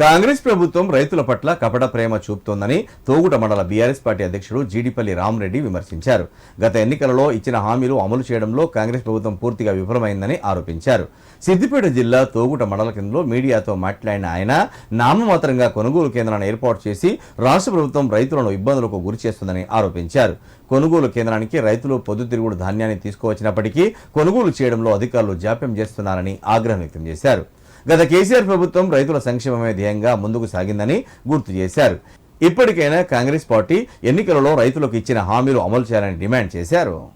కాంగ్రెస్ ప్రభుత్వం రైతుల పట్ల కపట ప్రేమ చూపుతోందని తోగుట మండల బీఆర్ఎస్ పార్టీ అధ్యక్షుడు జీడిపల్లి రామరెడ్డి విమర్శించారు. గత ఎన్నికలలో ఇచ్చిన హామీలు అమలు చేయడంలో కాంగ్రెస్ ప్రభుత్వం పూర్తిగా విఫలమైందని ఆరోపించారు. సిద్దిపేట జిల్లా తోగుట మండల కేంద్రంలో మీడియాతో మాట్లాడిన ఆయన నామమాత్రంగా కొనుగోలు కేంద్రాన్ని ఏర్పాటు చేసి రాష్ట్ర ప్రభుత్వం రైతులను ఇబ్బందులకు గురి చేస్తుందని ఆరోపించారు. కొనుగోలు కేంద్రానికి రైతులు పొద్దుతిరుగుడు ధాన్యాన్ని తీసుకువచ్చినప్పటికీ కొనుగోలు చేయడంలో అధికారులు జాప్యం చేస్తున్నారని ఆగ్రహం వ్యక్తం చేశారు. గత కేసీఆర్ ప్రభుత్వం రైతుల సంక్షేమమే ధ్యేయంగా ముందుకు సాగిందని గుర్తు చేశారు. ఇప్పటికైనా కాంగ్రెస్ పార్టీ ఎన్నికలలో రైతులకు ఇచ్చిన హామీలు అమలు చేయాలని డిమాండ్ చేశారు.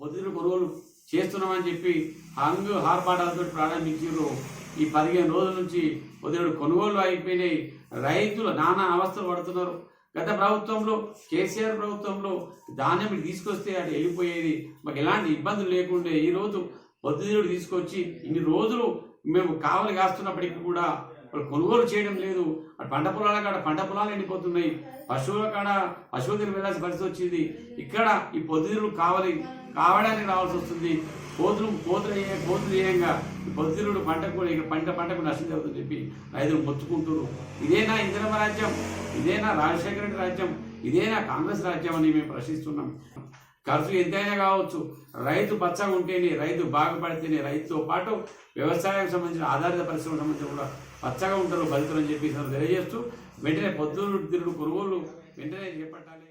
పొద్దున కొనుగోలు చేస్తున్నామని చెప్పి హంగు హార్పాటాలతో ప్రారంభించారు. ఈ పదిహేను రోజుల నుంచి పొద్దున కొనుగోలు అయిపోయినాయి. రైతులు నానా అవస్థలు పడుతున్నారు. గత ప్రభుత్వంలో కేసీఆర్ ప్రభుత్వంలో ధాన్యం తీసుకొస్తే అది వెళ్ళిపోయేది. మాకు ఎలాంటి ఇబ్బందులు లేకుండా ఈ రోజు తీసుకొచ్చి ఇన్ని రోజులు మేము కావలి కాస్తున్నప్పటికీ కూడా వాళ్ళు కొనుగోలు చేయడం లేదు. పంట పొలాల కాడ పంట పొలాలు ఎండిపోతున్నాయి. పశువుల కాడ పశువుల దగ్గర వెళ్ళాల్సిన పరిస్థితి వచ్చింది. ఇక్కడ ఈ పొద్దుతిరులు కావాలి కావడానికి రావాల్సి వస్తుంది. కోతులు కోతులు అయ్యే కోతులు ఏయంగా పొద్దుతిరుడు పంటకు పంటకు ఇక్కడ పంట పంటకు నష్టం జరుగుతుందని చెప్పి రైతులు మొత్తుకుంటున్నారు. ఇదేనా ఇందిరమ్మ రాజ్యం ఇదేనా రాజశేఖర రెడ్డి రాజ్యం ఇదేనా కాంగ్రెస్ రాజ్యం అని మేము ప్రశ్నిస్తున్నాం. ఖర్చు ఎంతైనా కావచ్చు. రైతు పచ్చగా ఉంటేనే రైతు బాగుపడితేనే రైతుతో పాటు వ్యవసాయం సంబంధించిన ఆధారిత పరిశ్రమకు సంబంధించిన కూడా పచ్చగా ఉంటారు బతుకులు అని చెప్పి తెలియజేస్తూ వెంటనే పొద్దులు తిరుడు కొనుగోలు వెంటనే చేపట్టాలి